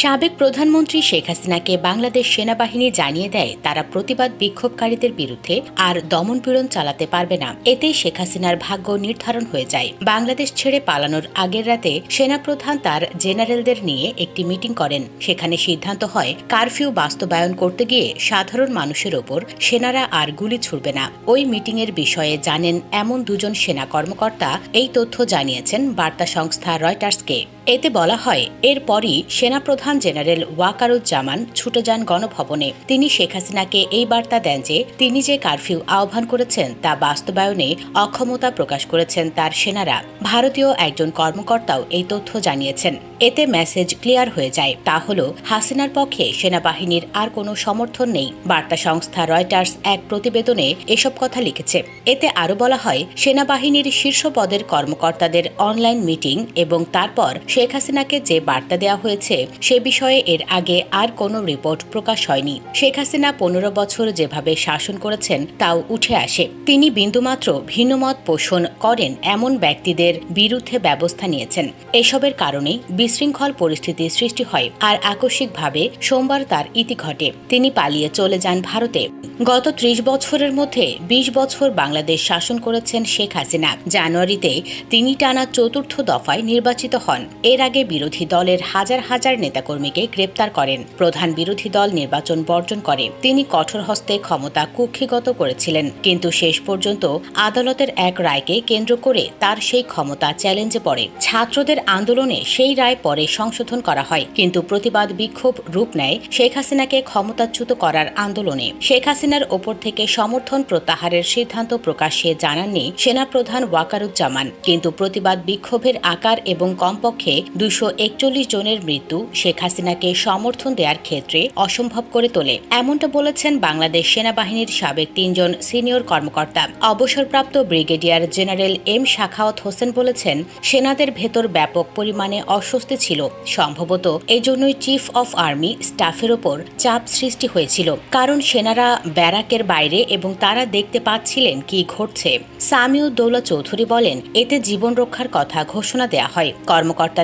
সাবেক প্রধানমন্ত্রী শেখ হাসিনাকে বাংলাদেশ সেনাবাহিনী জানিয়ে দেয়, তারা প্রতিবাদ বিক্ষোভকারীদের বিরুদ্ধে আর দমনপীড়ন চালাতে পারবে না। এতে শেখ হাসিনার ভাগ্য নির্ধারণ হয়ে যায়। বাংলাদেশ ছেড়ে পালানোর আগের রাতে সেনাপ্রধান তার জেনারেলদের নিয়ে একটি মিটিং করেন। সেখানে সিদ্ধান্ত হয়, কারফিউ বাস্তবায়ন করতে গিয়ে সাধারণ মানুষের ওপর সেনারা আর গুলি ছুড়বে না। ওই মিটিংয়ের বিষয়ে জানেন এমন দুজন সেনা কর্মকর্তা। এই তথ্য জানিয়েছেন বার্তা সংস্থা রয়টার্সকে। এতে বলা হয়, এরপরই সেনাপ্রধান জেনারেল ওয়াকারুজ্জামান ছুটে যান গণভবনে। তিনি শেখ হাসিনাকে এই বার্তা দেন যে, তিনি যে কারফিউ আহ্বান করেছেন তা বাস্তবায়নে অক্ষমতা প্রকাশ করেছেন তার সেনারা। ভারতীয় একজন কর্মকর্তাও এই তথ্য জানিয়েছেন। এতে মেসেজ ক্লিয়ার হয়ে যায়। তা হল, হাসিনার পক্ষে সেনাবাহিনীর আর কোনো সমর্থন নেই। বার্তা সংস্থা রয়টার্স এক প্রতিবেদনে এসব কথা লিখেছে। এতে আরও বলা হয়, সেনাবাহিনীর শীর্ষ পদের কর্মকর্তাদের অনলাইন মিটিং এবং তারপর শেখ হাসিনাকে যে বার্তা দেওয়া হয়েছে, সে বিষয়ে এর আগে আর কোনো রিপোর্ট প্রকাশ হয়নি। শেখ হাসিনা পনেরো বছর যেভাবে শাসন করেছেন, তাও উঠে আসে। তিনি বিন্দুমাত্র ভিন্নমত পোষণ করেন এমন ব্যক্তিদের বিরুদ্ধে ব্যবস্থা নিয়েছেন। এসবের কারণেই বিশৃঙ্খল পরিস্থিতির সৃষ্টি হয় আর আকস্মিকভাবে সোমবার তার ইতি ঘটে। তিনি পালিয়ে চলে যান ভারতে। গত ত্রিশ বছরের মধ্যে ২০ বছর বাংলাদেশ শাসন করেছেন শেখ হাসিনা। জানুয়ারিতে তিনি টানা চতুর্থ দফায় নির্বাচিত হন। এর আগে বিরোধী দলের হাজার হাজার নেতাকর্মীকে গ্রেপ্তার করেন। প্রধান বিরোধী দল নির্বাচন বর্জন করে। তিনি কঠোর হস্তে ক্ষমতা কুক্ষিগত করেছিলেন। কিন্তু শেষ পর্যন্ত আদালতের এক রায়কে কেন্দ্র করে তার সেই ক্ষমতা চ্যালেঞ্জে পড়ে। ছাত্রদের আন্দোলনে সেই রায় পরে সংশোধন করা হয়। কিন্তু প্রতিবাদ বিক্ষোভ রূপ নেয় শেখ হাসিনাকে ক্ষমতাচ্যুত করার আন্দোলনে। শেখ হাসিনার ওপর থেকে সমর্থন প্রত্যাহারের সিদ্ধান্ত প্রকাশ্যে জানাননি সেনাপ্রধান ওয়াকারুজ্জামান। কিন্তু প্রতিবাদ বিক্ষোভের আকার এবং কমপক্ষে দুশো একচল্লিশ জনের মৃত্যু শেখ হাসিনাকে সমর্থন দেওয়ার ক্ষেত্রে অসম্ভব করে তোলে। এমনটা বলেছেন বাংলাদেশ সেনাবাহিনীর সাবেক তিনজন সিনিয়র কর্মকর্তা। অবসরপ্রাপ্ত brigadier general M Shakhawat Hossain বলেছেন, সেনাদের ভেতর ব্যাপক পরিমাণে অস্বস্তি ছিল। সম্ভবত এজন্যই চিফ অফ আর্মি স্টাফের ওপর চাপ সৃষ্টি হয়েছিল। কারণ সেনারা ব্যারাকের বাইরে এবং তারা দেখতে পাচ্ছিলেন কি ঘটছে। সামিউদ্দৌলা চৌধুরী বলেন, এতে জীবন রক্ষার কথা ঘোষণা দেয়া হয়।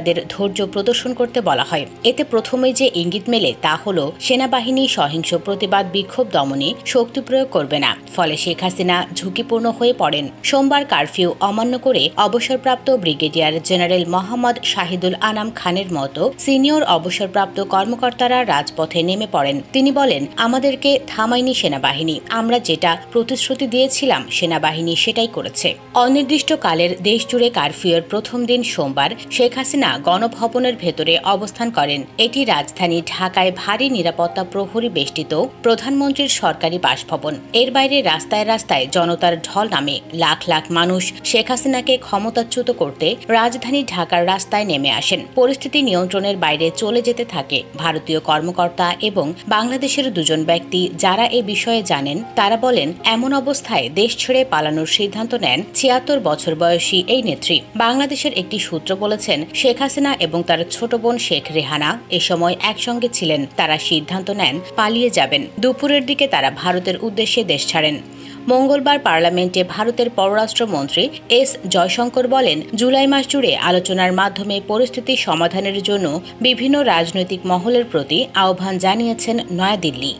কর্মকর্তাদের ধৈর্য প্রদর্শন করতে বলা হয়। এতে প্রথমেই যে ইঙ্গিত মেলে তা হল, সেনাবাহিনী সহিংস প্রতিবাদ বিক্ষোভ দমনে শক্তি প্রয়োগ করবে না। ফলে শেখ হাসিনা ঝুঁকিপূর্ণ হয়ে পড়েন। সোমবার কারফিউ অমান্য করে অবসরপ্রাপ্ত ব্রিগেডিয়ার জেনারেল মোহাম্মদ শাহিদুল আনাম খানের মতো সিনিয়র অবসরপ্রাপ্ত কর্মকর্তারা রাজপথে নেমে পড়েন। তিনি বলেন, আমাদেরকে থামায়নি সেনাবাহিনী। আমরা যেটা প্রতিশ্রুতি দিয়েছিলাম, সেনাবাহিনী সেটাই করেছে। অনির্দিষ্টকালের দেশজুড়ে কারফিউর প্রথম দিন সোমবার শেখ হাসিনা গণভবনের ভেতরে অবস্থান করেন। এটি রাজধানী ঢাকায় ভারী নিরাপত্তা প্রহরী বেষ্টিত প্রধানমন্ত্রীর সরকারি বাসভবন। এর বাইরে রাস্তায় রাস্তায় জনতার ঢল নামে লাখ লাখ মানুষ শেখ হাসিনাকে ক্ষমতাচ্যুত করতে রাজধানী ঢাকার রাস্তায় নেমে আসেন। পরিস্থিতি নিয়ন্ত্রণের বাইরে চলে যেতে থাকে ভারতীয় কর্মকর্তা এবং বাংলাদেশের দুজন ব্যক্তি। যারা এ বিষয়ে জানেন, তারা বলেন, এমন অবস্থায় দেশ ছেড়ে পালানোর সিদ্ধান্ত নেন ছিয়াত্তর বছর বয়সী এই নেত্রী। বাংলাদেশের একটি সূত্র বলেছেন, শেখ হাসিনা এবং তার ছোট বোন শেখ রেহানা এ সময় একসঙ্গে ছিলেন। তারা সিদ্ধান্ত নেন, পালিয়ে যাবেন। দুপুরের দিকে তারা ভারতের উদ্দেশ্যে দেশ ছাড়েন। মঙ্গলবার পার্লামেন্টে ভারতের পররাষ্ট্রমন্ত্রী এস জয়শঙ্কর বলেন, জুলাই মাস জুড়ে আলোচনার মাধ্যমে পরিস্থিতি সমাধানের জন্য বিভিন্ন রাজনৈতিক মহলের প্রতি আহ্বান জানিয়েছেন নয়াদিল্লি।